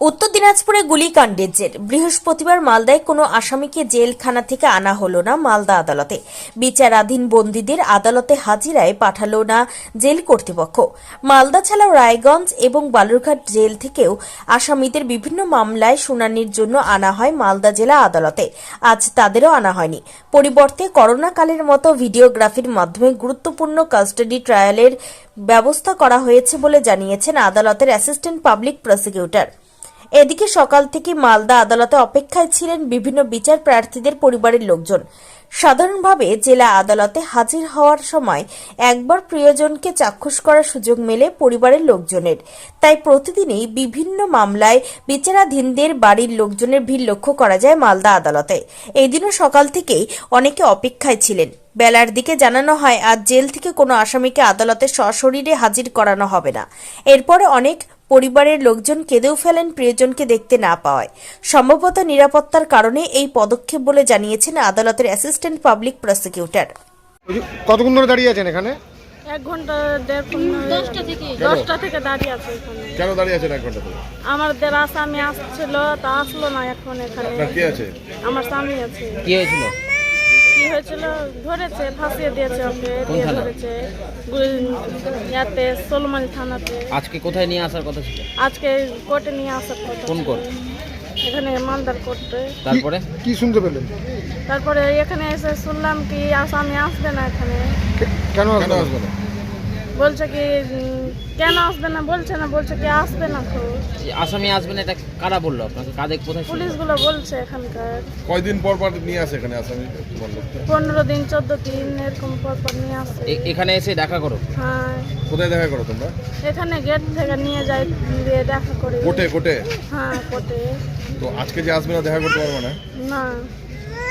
উত্তর দিনাজপুরে গুলিকাণ্ডের জের। বৃহস্পতিবার মালদায় কোনো আসামিকে জেলখানা থেকে আনা হলো না মালদা আদালতে। বিচারাধীন বন্দীদের আদালতে হাজিরায় পাঠালো না জেল কর্তৃপক্ষ। মালদা ছাড়াও রায়গঞ্জ এবং বালুরঘাট জেল থেকেও আসামিদের বিভিন্ন মামলায় শুনানির জন্য আনা হয় মালদা জেলা আদালতে। আজ তাদেরও আনা হয়নি। পরিবর্তে করোনাকালের মতো ভিডিওগ্রাফির মাধ্যমে গুরুত্বপূর্ণ কাস্টাডি ট্রায়ালের ব্যবস্থা করা হয়েছে বলে জানিয়েছেন আদালতের অ্যাসিস্ট্যান্ট পাবলিক প্রসিকিউটর। এদিকে সকাল থেকে মালদা আদালতে অপেক্ষায় ছিলেন বিভিন্ন বিচার প্রার্থীদের পরিবারের লোকজন। সাধারণভাবে জেলা আদালতে হাজির হওয়ার সময় একবার প্রিয়জনকে চাক্ষুষ করার সুযোগ মেলে পরিবারের লোকজনের। তাই প্রতিদিনই বিভিন্ন মামলায় বিচারাধীনদের বাড়ির লোকজনের ভিড় লক্ষ্য করা যায় মালদা আদালতে। এই দিনও সকাল থেকেই অনেকে অপেক্ষায় ছিলেন। বেলার দিকে জানানো হয়, আজ জেল থেকে কোনো আসামিকে আদালতে সশরীরে হাজির করানো হবে না। এরপরে অনেক পরিবারের লোকজন কেঁদেও ফেলেন প্রিয়জনকে দেখতে না পাওয়ায়। সম্ভবত নিরাপত্তার কারণে এই পদক্ষেপ বলে জানিয়েছেন আদালতের অ্যাসিস্ট্যান্ট পাবলিক প্রসিকিউটর। কতক্ষণ ধরে দাঁড়িয়ে আছেন এখানে? এক ঘণ্টা দেড় দশটা থেকে। দশটা থেকে দাঁড়িয়ে আছে এখানে। কেন দাঁড়িয়ে আছেন এক ঘণ্টা ধরে? আমাদের আসামি আসছিল তা আসলো না এখন এখানে। আছে? আমার স্বামী আছে। কি হয়েছিল হয়েছিল ধরেছে ফাঁসিয়ে দিয়েছে ওকে দিয়ে থানা? ধরেছে গুল- ইয়াতে সোলমানি থানাতে। আজকে কোথায় নিয়ে আসার কথা ছিল? আজকে কোর্টে নিয়ে আসার কথা কোন কোর্ট? এখানে মালদার কোর্টে। তারপরে? কি শুনতে পেলেন? তারপরে এখানে এসে শুনলাম কি আসামি আসবে না এখানে। কে- কেন আসবেন আসবে না? বলছে কি কেন আসবে না? বলছে না বলছে কি আসবে না তো। যে আসামি আসবেন এটা কারা বলল? আপনাকে কাদের কোথায়? পুলিশগুলো বলছে এখানকার। কয়দিন পর পর নিয়ে আসে এখানে আসামি? পনেরো দিন চোদ্দ দিন এরকম পর পর নিয়ে আসে। এখানে এসে দেখা করো। হ্যাঁ। কোথায় দেখা করো তোমরা? এখানে গেট থেকে নিয়ে যাই দিয়ে দেখা করি। কোটে কোটে হ্যাঁ কোর্টে। তো আজকে যে আসবে না দেখা করতে পারবে না? না।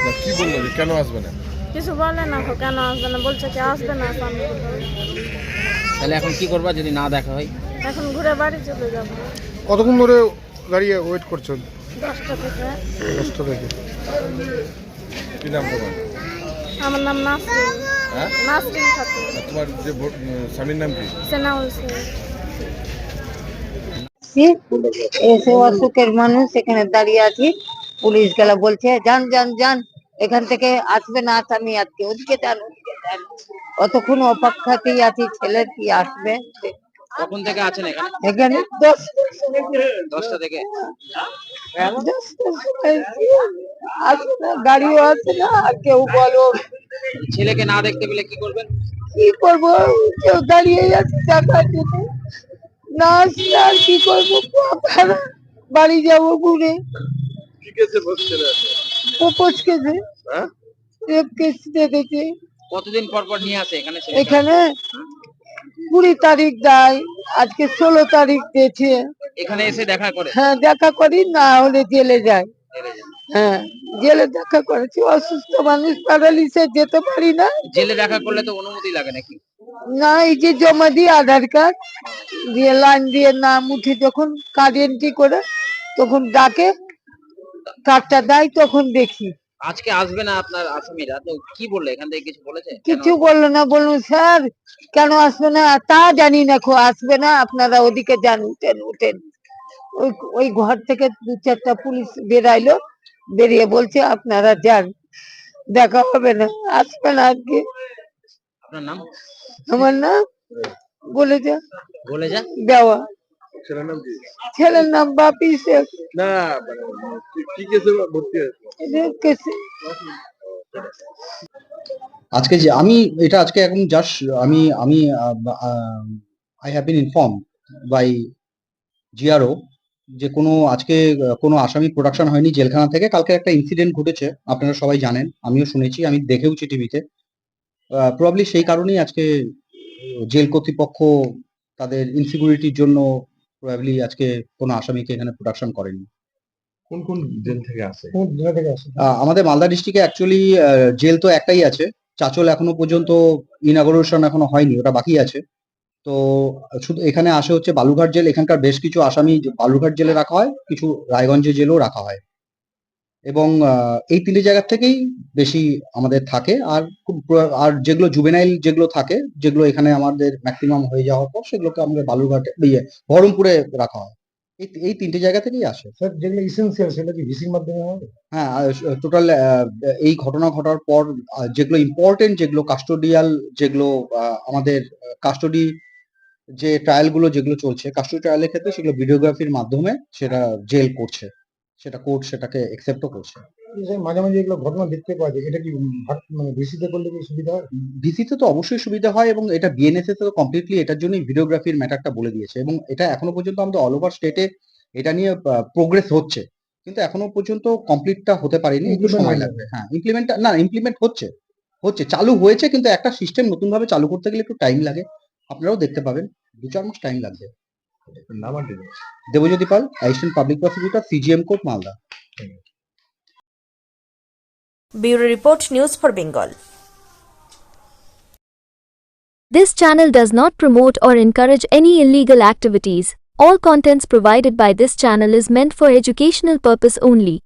না কি বলল কেন আসবে না? কিছু বলে না তো কেন আসবে না? বলছে কি আসবে না সামনে তাহলে এখন কি করবা যদি না দেখা হয়? এখন ঘুরে বাড়ি চলে যাব। কতক্ষণ ধরে দাঁড়িয়ে ওয়েট করছেন দশটা থেকে। দশটা থেকে। কি নাম তোমার? আমার নাম নাসরিন। হ্যাঁ? নাসরিন খাতুন। তোমার যে স্বামীর নাম কি? সেনাউল এসে অসুখের মানুষ এখানে দাঁড়িয়ে আছি। পুলিশ গেলা বলছে যান যান যান এখান থেকে আসবে না আসামি আজকে। ওদিকে যান অতক্ষণ অপেক্ষাতেই আছি ছেলে কি আসবে? কখন থেকে আছেন এখানে? এখানে দশ দশটা থেকে। না গাড়িও আসে না আর কেউ বলো। ছেলেকে না দেখতে পেলে কি করবেন? কি করব? কেউ দাঁড়িয়ে আছে টাকার জন্য না আসলে আর কি করব? বাড়ি যাব ঘুরে। কি কেসে বসছে উপোস কেছে হ্যাঁ? রেপ কেস দেখেছে। কতদিন পর পর নিয়ে আসে এখানে এখানে কুড়ি তারিখ দেয় আজকে ষোলো তারিখ দিয়েছে এখানে এসে দেখা করে? হ্যাঁ দেখা করি না হলে জেলে যায়। হ্যাঁ জেলে দেখা করেছি। অসুস্থ মানুষ প্যারালিসে যেতে পারি না। জেলে দেখা করলে তো অনুমতি লাগে নাকি? না এই যে জমা দিই আধার কার্ড দিয়ে লাইন দিয়ে নাম উঠে যখন কার্ড এন্ট্রি করে তখন ডাকে কার্ডটা দেয় তখন দেখি। আজকে আসবে না আপনার আসামিরা তো কি বললে? এখান থেকে কিছু বলেছে? কিছু বলল না বলুন স্যার কেন আসবে না? তা জানি না খো আসবে না। আপনারা ওদিকে যান উঠেন উঠেন। ওই ওই ঘর থেকে দু চারটা পুলিশ বেরাইলো বেরিয়ে বলছে আপনারা যান দেখা হবে না আসবে না আজকে। আপনার নাম? আমার না বলে যা। বলে যা। দেওয়া। ছেলের নাম কি? ছেলের নাম বাপি শেখ। না মানে কি- কেসে ভর্তি হয়েছে? আজকে যে আমি এটা আজকে এখন জাস্ট আমি আমি I have been inform by GRO যে কোনো আজকে কোনো আসামি প্রোডাকশন হয়নি জেলখানা থেকে। কালকে একটা ইনসিডেন্ট ঘটেছে আপনারা সবাই জানেন আমিও শুনেছি আমি দেখেওছি টিভিতে প্রবাবলি সেই কারণেই আজকে জেল কর্তৃপক্ষ তাদের ইনসিকিউরিটির জন্য প্রবাবলি আজকে কোনো আসামিকে এখানে প্রোডাকশন করেনি। কোন কোন জেল থেকে আসে? কোন জেলা থেকে আসেন আহ, আমাদের মালদা ডিস্ট্রিক্টে অ্যাকচুয়ালি জেল তো একটাই আছে। চাচল এখনও পর্যন্ত ইনাগোরেশন এখনও হয়নি ওটা বাকি আছে। তো শুধু এখানে আসে হচ্ছে বালুঘাট জেল। এখানকার বেশ কিছু আসামি যে বালুঘাট জেলে রাখা হয় কিছু রায়গঞ্জে জেলেও রাখা হয়। এবং এই তিনটি জায়গার থেকেই বেশি আমাদের থাকে। আর খুব আর যেগুলো জুবেনাইল যেগুলো থাকে যেগুলো এখানে আমাদের ম্যাক্সিমাম হয়ে যাওয়ার পর সেগুলোকে আমাদের বালুরঘাটে ইয়ে বহরমপুরে রাখা হয়। এই এই তিনটে জায়গা থেকেই আসে। স্যার যেগুলো ইসেন্সিয়াল সেটা কি ভিসির মাধ্যমে হবে হ্যাঁ টোটাল এই ঘটনা ঘটার পর যেগুলো ইম্পর্টেন্ট যেগুলো কাস্টোডিয়াল যেগুলো আমাদের কাস্টোডি যে ট্রায়ালগুলো যেগুলো চলছে কাস্টোডি ট্রায়ালের ক্ষেত্রে সেগুলো ভিডিওগ্রাফির মাধ্যমে সেটা জেল করছে। সেটা কোর্ট সেটাকে একসেপ্টও করছে। মাঝে মাঝে এগুলো ঘটনা দেখতে পাওয়া যায় এটা কি মানে ভিসিতে করলে কি সুবিধা হয়? ভিসিতে তো অবশ্যই সুবিধা হয় এবং এটা বিএনএসএস তো কমপ্লিটলি এটার জন্যই ভিডিওগ্রাফির ম্যাটারটা বলে দিয়েছে এবং এটা এখনও পর্যন্ত আমাদের অল ওভার স্টেটে এটা নিয়ে প্রোগ্রেস হচ্ছে। কিন্তু এখনও পর্যন্ত কমপ্লিটটা হতে পারেনি একটু সময় লাগবে। হ্যাঁ ইমপ্লিমেন্ট না ইমপ্লিমেন্ট হচ্ছে। হচ্ছে চালু হয়েছে কিন্তু একটা সিস্টেম নতুন ভাবে চালু করতে গেলে একটু টাইম লাগে। আপনারাও দেখতে পাবেন দু চার মাস টাইম লাগবে। নাম আর details। Debjyoti Pal assistant public prosecutor CGM court Malda bureau report news for Bengal This channel does not promote or encourage any illegal activities. All contents provided by this channel is meant for educational purpose only.